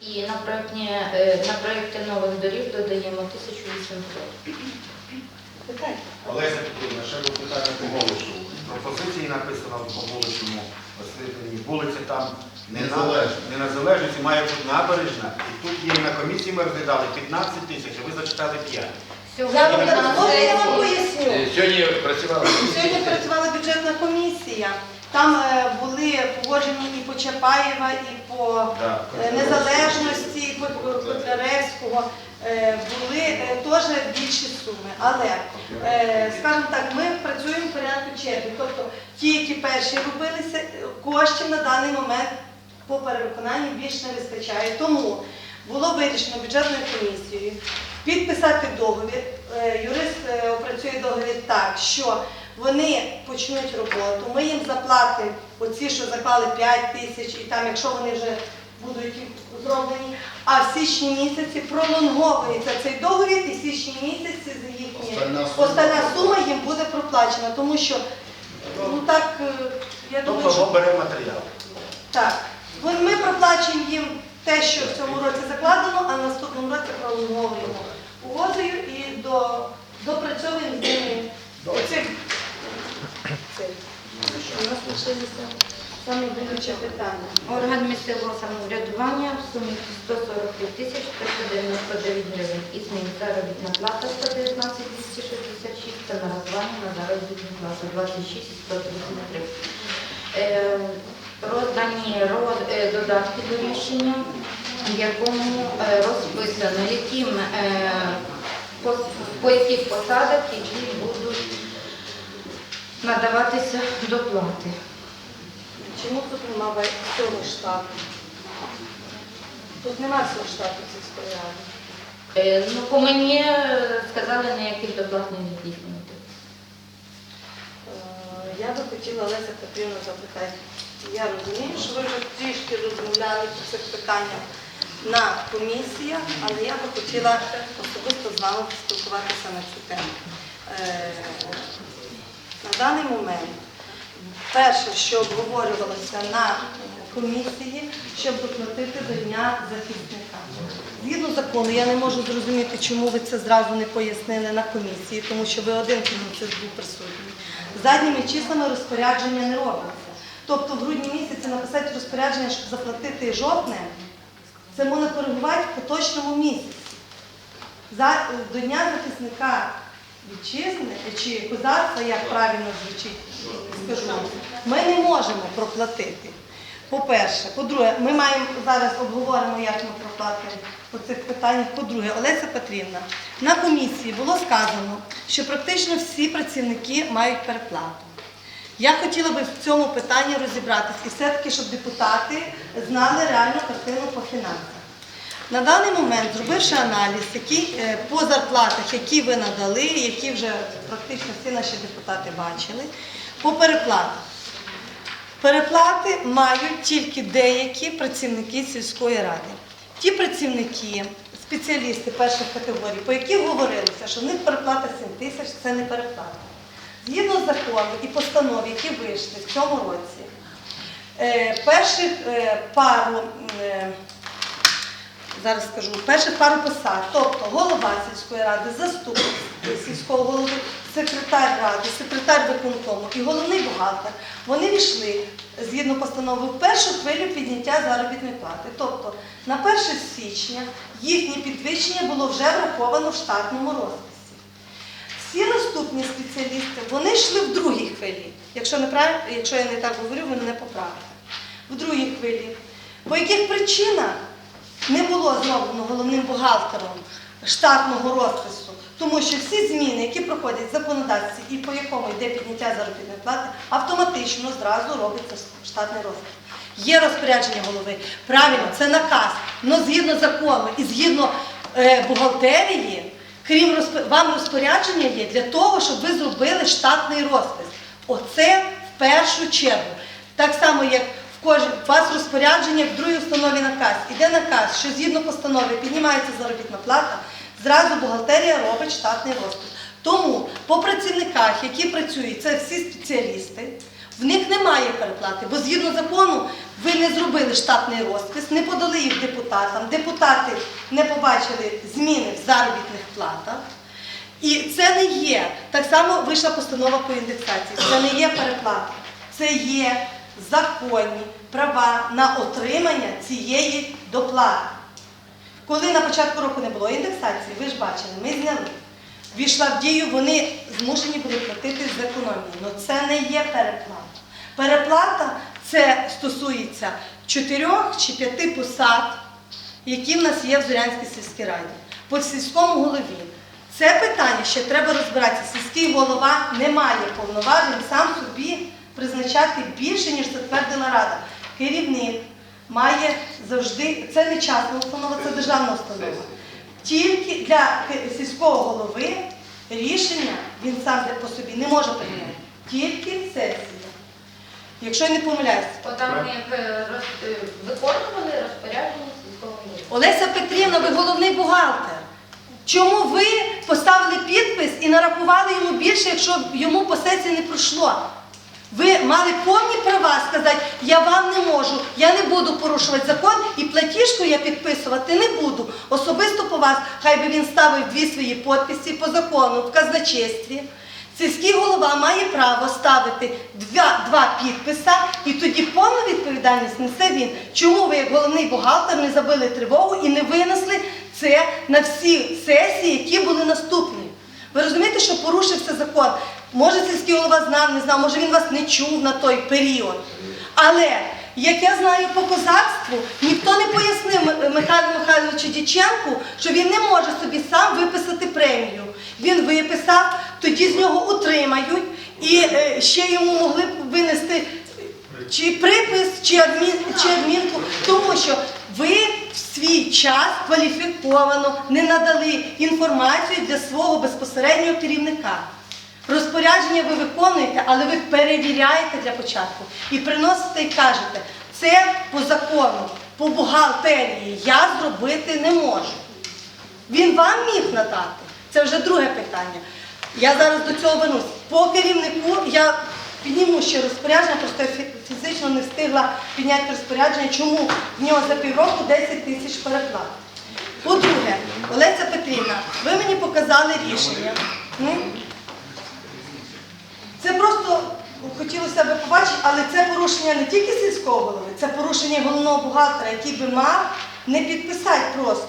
І на проєктні, е, на проєкти нових доріг додаємо 1800. Питання. Олеся Петрівна, ще до питання по голосу. Пропозиції написано по вуличному освітленні. Вулиця там не на, Незалежна. не незалежності, має бути набережна. І тут є на комісії ми розглядали 15 тисяч, а ви зачитали 5. Я вам, Сьогодні на я вам поясню? Сьогодні працювали. Сьогодні працювала бюджетна комісія. Там е, були погоджені і по Чапаєва, і по Да. е, незалежності, і по Котляревського. Е, Були е, теж більші суми. Але, е, скажімо так, ми працюємо в порядку черги. Тобто ті, які перші робилися, коштів на даний момент по перевиконанні більш не вистачає. Тому було вирішено бюджетною комісією підписати договір. Е, Юрист е, опрацює договір так, що вони почнуть роботу. Ми їм заплатимо оці, що заклали 5 тисяч, і там, якщо вони вже будуть зроблені. А в січні місяці пролонговується цей договір, і в січні місяці з їхні Остальна сума. їм буде проплачена, тому що ну так е, я думаю, Тобто що ми беремо матеріал. так. Ми проплачуємо їм те, що в цьому році закладено, а в наступному році пролонговуємо угодою і до, допрацьовуємо з ними. У нас лишилися саме питання. Орган місцевого самоврядування в сумі 145 тисяч 399 гривень. Із них заробітна плата 119 266 та нарахування на заробітну плату 26 133. Е, Роздані е, додатки до рішення, в якому е, розписано, яким, по яких посадах які будуть надаватися доплати. Чому тут немає цього штату? Тут немає цього штату сільської ради. Е, Ну, по мені е, сказали, ніяких доплат не здійснювати. Е, Я би хотіла Олеся Петрівна запитати. Я розумію, що ви вже трішки розмовляли по цих питаннях на комісіях, але я би хотіла особисто з вами поспілкуватися на цю тему. На даний момент перше, що обговорювалося на комісії, щоб доплатити до Дня захисника. Згідно закону, я не можу зрозуміти, чому ви це зразу не пояснили на комісії, тому що ви один це був присутній. Задніми числами розпорядження не робиться. Тобто в грудні місяці написати розпорядження, щоб заплатити жовтне, це можна коригувати в поточному місяці. До Дня захисника вітчизни чи козацтва, як правильно звучить, скажу, ми не можемо проплатити. По-перше, по-друге, ми маємо зараз обговоримо, як ми проплатимо по цих питаннях. По-друге, Олеся Петрівна, на комісії було сказано, що практично всі працівники мають переплату. Я хотіла би в цьому питанні розібратися і все-таки, щоб депутати знали реальну картину по фінансах. На даний момент, зробивши аналіз, які, е, по зарплатах, які ви надали, які вже практично всі наші депутати бачили, по переплатах. Переплати мають тільки деякі працівники сільської ради. Ті працівники, спеціалісти перших категорій, по яких говорилося, що в них переплата 7 тисяч, це не переплата. Згідно закону і постанов, які вийшли в цьому році, е, перших е, пару, зараз скажу, перших пару посад, тобто голова сільської ради, заступник сільського голови, секретар ради, секретар виконкому і головний бухгалтер, вони війшли згідно постанови в першу хвилю підняття заробітної плати. Тобто на 1 січня їхнє підвищення було вже враховано в штатному розписі. Всі наступні спеціалісти вони йшли в другій хвилі. Якщо, неправильно, якщо я не так говорю, ви мене поправите. В другій хвилі. По яких причинах не було зроблено головним бухгалтером штатного розпису, тому що всі зміни, які проходять в законодавстві і по якому йде підняття заробітної плати, автоматично зразу робиться штатний розпис. Є розпорядження голови. Правильно, це наказ. Але згідно закону і згідно е, бухгалтерії, крім розпо- вам розпорядження є для того, щоб ви зробили штатний розпис. Оце в першу чергу. Так само, як у вас розпорядження в другій установі наказ. Іде наказ, що згідно постанови піднімається заробітна плата, зразу бухгалтерія робить штатний розпис. Тому по працівниках, які працюють, це всі спеціалісти, В них немає переплати, бо згідно закону ви не зробили штатний розпис, не подали їх депутатам, депутати не побачили зміни в заробітних платах. І це не є, так само вийшла постанова по індексації, це не є переплата, це є законні права на отримання цієї доплати. Коли на початку року не було індексації, ви ж бачили, ми зняли. Війшла в дію, вони змушені були платити з економії. Ну це не є переплата. Переплата це стосується чотирьох чи п'яти посад, які в нас є в Зорянській сільській раді. По сільському голові. Це питання ще треба розбиратися. Сільський голова не має повноважень сам собі призначати більше, ніж затвердила рада. Керівник має завжди, це не частна установа, це державна установа. Тільки для сільського голови рішення він сам по собі не може прийняти. Тільки сесія. Якщо я не помиляюся. Бо там е, роз- е, виконували розпорядження сільського голови. Олеся Петрівна, ви головний бухгалтер. Чому ви поставили підпис і нарахували йому більше, якщо йому по сесії не пройшло? Ви мали повні права сказати, я вам не можу, я не буду порушувати закон і платіжку я підписувати не буду. Особисто по вас, хай би він ставив дві свої підписи по закону в казначействі. Сільський голова має право ставити два, два підписа, і тоді повну відповідальність несе він. Чому ви, як головний бухгалтер, не забили тривогу і не винесли це на всі сесії, які були наступні? Ви розумієте, що порушився закон? Може, сільський голова знав, не знав, може він вас не чув на той період. Але як я знаю по козацтву, ніхто не пояснив Михайлу Михайловичу Діченку, що він не може собі сам виписати премію. Він виписав, тоді з нього утримають, і е, ще йому могли б винести чи припис, чи, адмін, чи адмінку, тому що ви в свій час кваліфіковано не надали інформацію для свого безпосереднього керівника. Розпорядження ви виконуєте, але ви перевіряєте для початку і приносите і кажете, це по закону, по бухгалтерії я зробити не можу. Він вам міг надати. Це вже друге питання. Я зараз до цього вернусь. По керівнику я підніму ще розпорядження, просто я фізично не встигла підняти розпорядження, чому в нього за півроку 10 тисяч переплат. По-друге, Олеся Петрівна, ви мені показали рішення. Це просто хотілося б побачити, але це порушення не тільки сільського голови, це порушення головного бухгалтера, який би мав не підписати просто.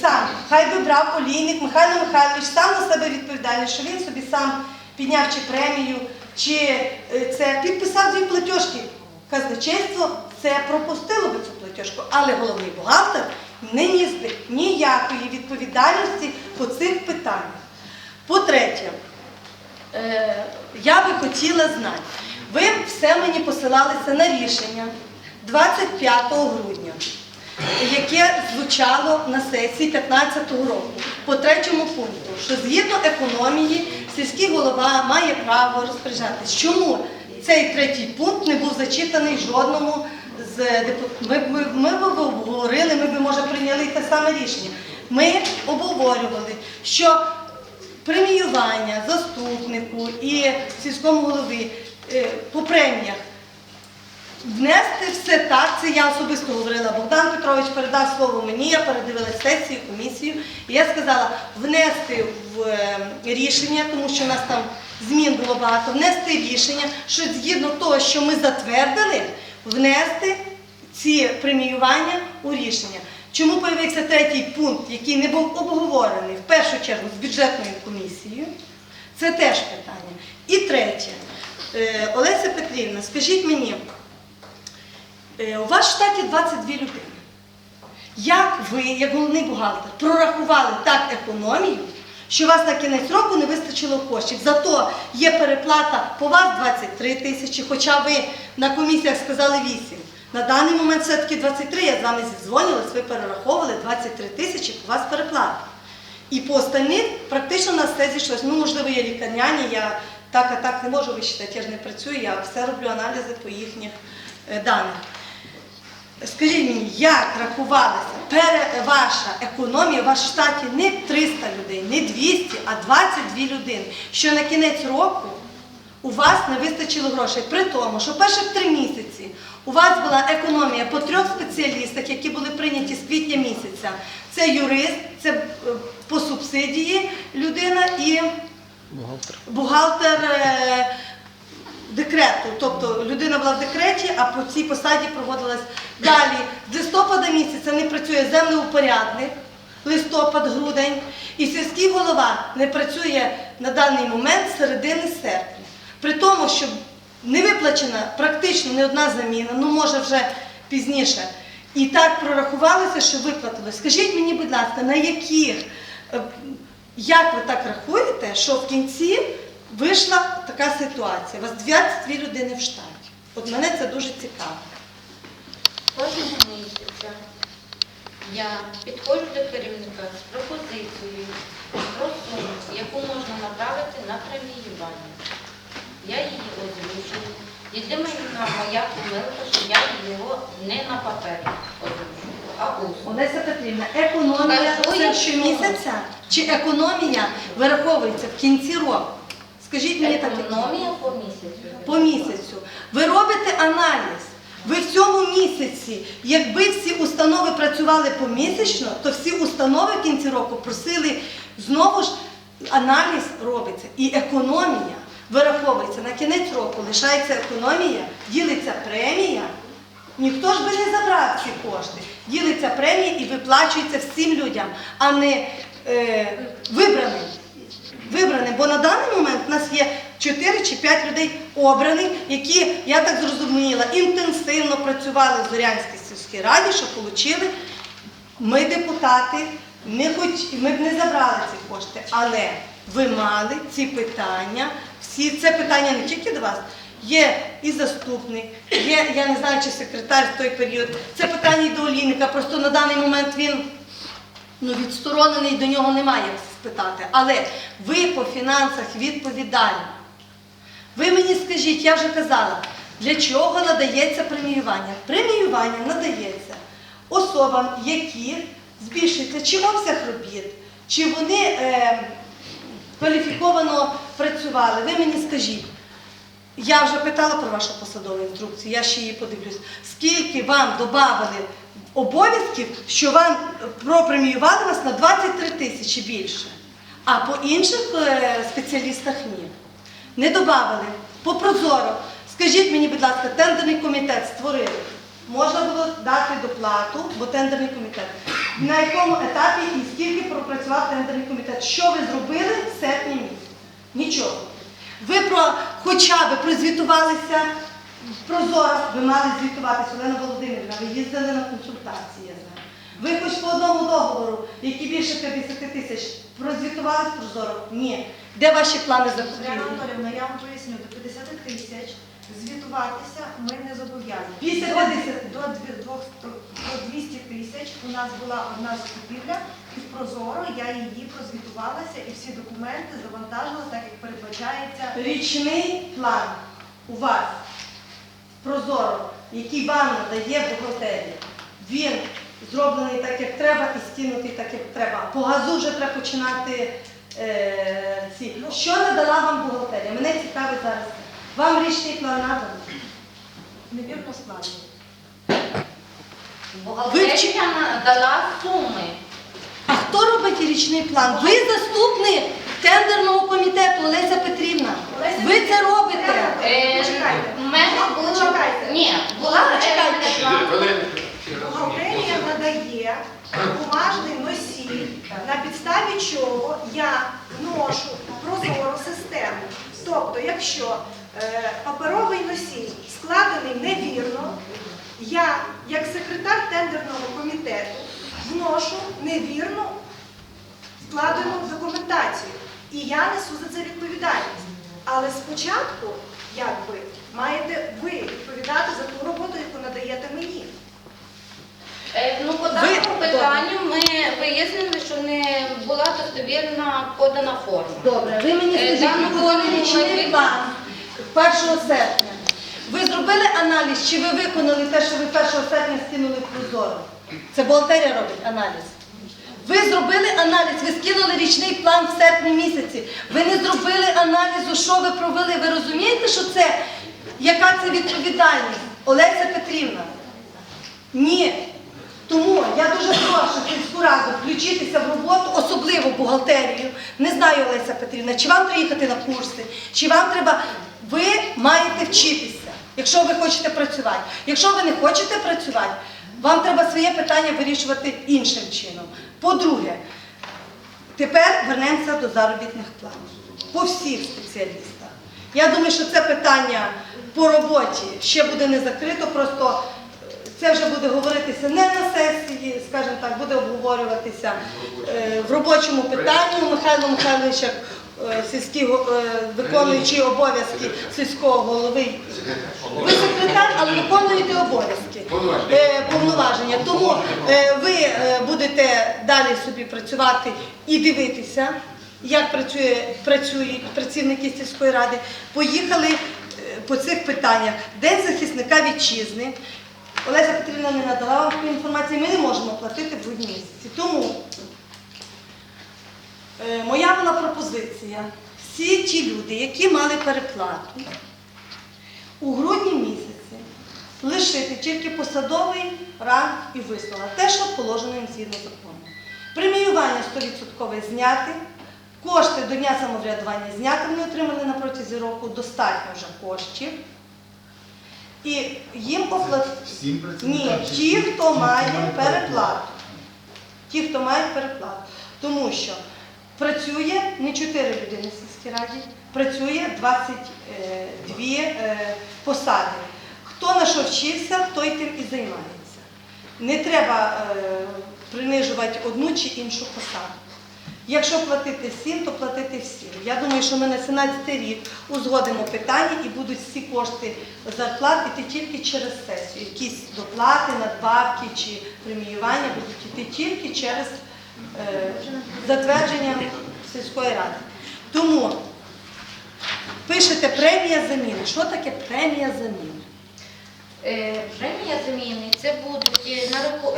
Сам, хай би брав олійник Михайло Михайлович сам на себе відповідальність, що він собі сам підняв чи премію, чи е, це підписав дві платіжки. Казначейство це пропустило би цю платіжку, але головний бухгалтер не ніс би ніякої відповідальності по цих питаннях. По-третє, я би хотіла знати, ви все мені посилалися на рішення 25 грудня, яке звучало на сесії 15 року по третьому пункту, що згідно економії сільський голова має право розпоряджатись. Чому цей третій пункт не був зачитаний жодному з депутатів? Ми, ми б обговорили, ми б, може, прийняли те саме рішення. Ми обговорювали, що преміювання заступнику і сільському голові е, по преміях. Внести все так, це я особисто говорила. Богдан Петрович передав слово мені, я передивилась сесію, комісію, і я сказала внести в е, рішення, тому що у нас там змін було багато, внести рішення, що згідно того, що ми затвердили, внести ці преміювання у рішення. Чому появився третій пункт, який не був обговорений в першу чергу з бюджетною комісією? Це теж питання. І третє, Е, Олеся Петрівна, скажіть мені, е, у вас в штаті 22 людини. Як ви, як головний бухгалтер, прорахували так економію, що у вас на кінець року не вистачило коштів? Зато є переплата по вас 23 тисячі, хоча ви на комісіях сказали 8. На даний момент все-таки 23, я з вами зідзвонилась, ви перераховували 23 тисячі по вас переплата. І по остальних практично на все зійшлось. Ну, можливо, є лікарняні, я так, а так не можу вичитати, я ж не працюю, я все роблю аналізи по їхніх е, даних. Скажіть мені, як рахувалася пере, ваша економія, у вас штаті не 300 людей, не 200, а 22 людини, що на кінець року у вас не вистачило грошей. При тому, що перших три місяці у вас була економія по трьох спеціалістах, які були прийняті з квітня місяця. Це юрист, це е, по субсидії людина і бухгалтер е, декрету. Тобто людина була в декреті, а по цій посаді проводилась далі. З листопада місяця не працює землеупорядник, листопад, грудень, і сільський голова не працює на даний момент середини серпня. При тому, що не виплачена практично не одна заміна, ну може вже пізніше. І так прорахувалося, що виплатилось. Скажіть мені, будь ласка, на яких, е, як ви так рахуєте, що в кінці вийшла така ситуація? У вас 22 людини в штаті. От мене це дуже цікаво. Кожного місяця я підходжу до керівника з пропозицією про суму, яку можна направити на преміювання. Я її озвучую. Єдина моя помилка, що я його не на папері озвучую, а усно. Олеся Петрівна, економія це щомісяця чи економія вираховується в кінці року? Скажіть мені так. Економія по місяцю. по місяцю. Ви робите аналіз. Ви в цьому місяці, якби всі установи працювали помісячно, то всі установи в кінці року просили знову ж аналіз робиться. І економія вираховується на кінець року, лишається економія, ділиться премія. Ніхто ж би не забрав ці кошти. Ділиться премія і виплачується всім людям, а не е, вибраним. Вибраним, бо на даний момент у нас є 4 чи 5 людей обраних, які, я так зрозуміла, інтенсивно працювали в Зорянській сільській раді, що отримали. Ми, депутати, не хоч, ми б не забрали ці кошти, але ви мали ці питання, всі це питання не тільки до вас. Є і заступник, є, я не знаю, чи секретар в той період. Це питання і до Олійника, просто на даний момент він ну, відсторонений, до нього немає спитати. Але ви по фінансах відповідальні. Ви мені скажіть, я вже казала, для чого надається преміювання? Преміювання надається особам, які збільшується чи обсяг робіт, чи вони е, кваліфіковано працювали. Ви мені скажіть, я вже питала про вашу посадову інструкцію, я ще її подивлюсь. Скільки вам додали обов'язків, що вам пропреміювали вас на 23 тисячі більше, а по інших е, спеціалістах ні. Не додали. По прозоро. Скажіть мені, будь ласка, тендерний комітет створили. Можна було дати доплату, бо тендерний комітет. На якому етапі і скільки пропрацював тендерний комітет? Що ви зробили в серпні місяці? Нічого. Ви про хоча б прозвітувалися прозоро, ви мали звітуватися, Олена Володимирівна, ви їздили на консультації. Ви хоч по одному договору, які більше 50 тисяч, прозвітувались прозоро? Ні. Де ваші плани закупівлі? Анатоліївна, я вам поясню, до 50 тисяч звітуватися ми не зобов'язані. Після До 50. До, до 200 тисяч у нас була одна закупівля, і в Прозоро я її прозвітувалася і всі документи завантажила, так як передбачається. Річний план у вас прозоро, який вам надає бухгалтерія, він зроблений так, як треба, і скинутий так, як треба. По газу вже треба починати е, ці. Що надала вам бухгалтерія? Мене цікавить зараз. Вам річний план наданий? Невірно складено. Бухгалтерія дала суми. А хто робить річний план? Ви заступник тендерного комітету Олеся Петрівна. Олеся Ви це робите. Е, Почекайте. в мене було... Почекайте. Ні, була Почекайте. е, план. Надає бумажний носій, на підставі чого я вношу прозору систему. Тобто, якщо е, паперовий носій складений невірно, я, як секретар тендерного комітету, вношу невірну складену документацію. І я несу за це відповідальність. Але спочатку, якби, маєте ви відповідати за ту роботу, яку надаєте мені. Е, Ну, по даному питанню ми вияснили, що не була достовірна подана форма. Добре, ви мені Е, скажіть, дану ви форму ми план 1 серпня. Ви зробили аналіз, чи ви виконали те, що ви 1 серпня скинули в прозоро? Це бухгалтерія робить аналіз. Ви зробили аналіз, ви скинули річний план в серпні місяці. Ви не зробили аналізу, що ви провели. Ви розумієте, що це яка це відповідальність? Олеся Петрівна. Ні. Тому я дуже прошу сільську раду включитися в роботу, особливо бухгалтерію. Не знаю, Олеся Петрівна, чи вам приїхати на курси, чи вам треба. Ви маєте вчитися, якщо ви хочете працювати. Якщо ви не хочете працювати, вам треба своє питання вирішувати іншим чином. По-друге, тепер вернемося до заробітних планів по всіх спеціалістах. Я думаю, що це питання по роботі ще буде не закрито, просто це вже буде говоритися не на сесії, скажімо так, буде обговорюватися е, в робочому питанні Михайло Михайлович, е, сільський е, виконуючий обов'язки сільського голови. Ви секретар, але виконуєте обов'язки, повноваження. Тому ви будете далі собі працювати і дивитися, як працює, працюють працівники сільської ради. Поїхали по цих питаннях. День захисника вітчизни. Олеся Петрівна не надала вам таку інформацію, ми не можемо платити в грудні місяці. Тому е, моя була пропозиція. Всі ті люди, які мали переплату, у грудні місяці лишити тільки посадовий ранг і висновок, те, що положено їм згідно закону. Преміювання 100% зняти, кошти до дня самоврядування зняти, вони отримали на протязі року достатньо вже коштів. І їм оплатити. Ні, ті, хто має переплату. Ті, хто має переплату. Тому що працює не 4 людини в сільській раді, працює 22 е, посади. Хто на що вчився, той тим і займається. Не треба е, принижувати одну чи іншу посаду. Якщо платити всім, то платити всім. Я думаю, що ми на 17 рік узгодимо питання і будуть всі кошти зарплат іти тільки через сесію. Якісь доплати, надбавки чи преміювання будуть іти тільки через е, затвердження сільської ради. Тому пишете премія заміни. Що таке премія заміни? Е, Премія заміни це будуть е,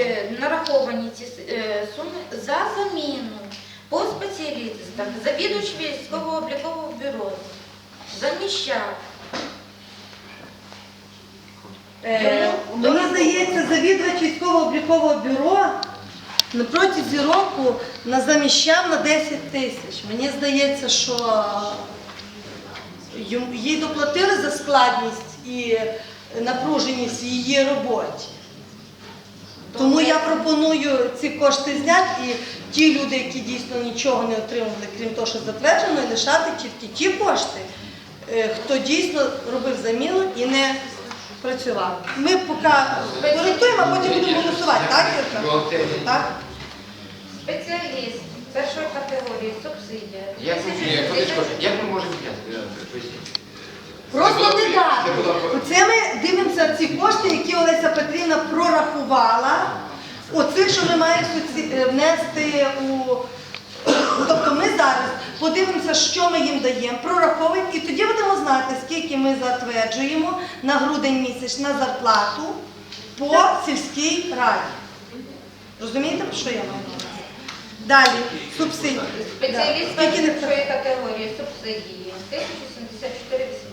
е, нараховані ці суми за заміну по спеціалістах, завідувач військового облікового бюро, заміщав. Е, Мені здається, завідувач військово-облікового бюро на протязі року на заміщав на 10 тисяч. Мені здається, що їй доплатили за складність і напруженість в її роботі. Тому я пропоную ці кошти зняти і ті люди, які дійсно нічого не отримували, крім того, що затверджено, і лишати тільки ті кошти, е, хто дійсно робив заміну і не працював. Ми поки коректуємо, а потім будемо голосувати, так, Ірка? Так? Спеціаліст першої категорії, субсидія. Як ми, ні, 1060 хвилиночку, як ми можемо. Просто не дати. Це Оце ми дивимося ці кошти, які Олеся Петрівна прорахувала. Оцих, що ми маємо е, внести у. Тобто ми зараз подивимося, що ми їм даємо, прораховуємо, і тоді будемо знати, скільки ми затверджуємо на грудень місяць на зарплату по сільській раді. Розумієте, про що я маю? Далі, субсидії. Спеціаліст Да. Скільки не категорії субсидії 1074,82.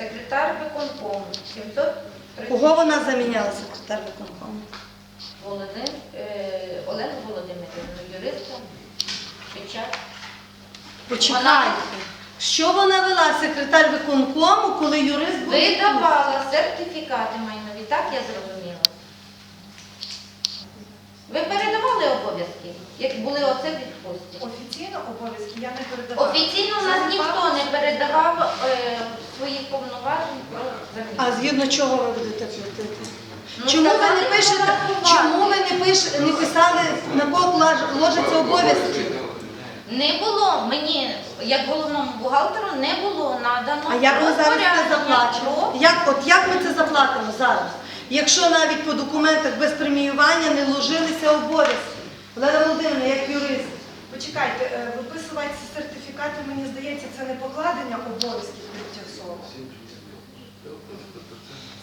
Секретар виконкому 730. Кого вона заміняла секретар виконкому? Володимир, е, Олену Володимирівну, юриста, печать. Почекайте. Що вона вела секретар виконкому, коли юрист був? Видавала сертифікати майнові, так я зрозуміла. Ви передавали обов'язки, як були оце в Офіційно обов'язки я не передавала. Офіційно у нас ніхто не передавав е, своїх повноважень про заміну. А згідно чого ви будете платити? Ну, чому ви не пишете, порахувати. чому ви не, пиш, не писали, на кого лаж- ложаться обов'язки? Не було мені, як головному бухгалтеру, не було надано. А як ми зараз це розпорядження заплачемо? про- Як, от як ми це заплатимо зараз? Якщо навіть по документах без преміювання не ложилися обов'язки? Олена Володимирівна, як юрист. Почекайте, е, виписувати сертифікати, мені здається, це не покладення обов'язків тимчасово.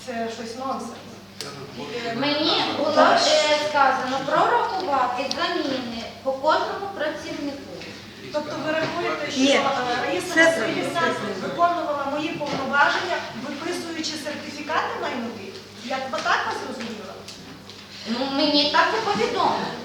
Це щось нонсенс. Мені було е, сказано прорахувати заміни по кожному працівнику. Тобто ви рахуєте, що е, Раїса Васильівна виконувала мої повноваження, виписуючи сертифікати майнові? Я так вас зрозуміла? Ну, мені так і повідомили.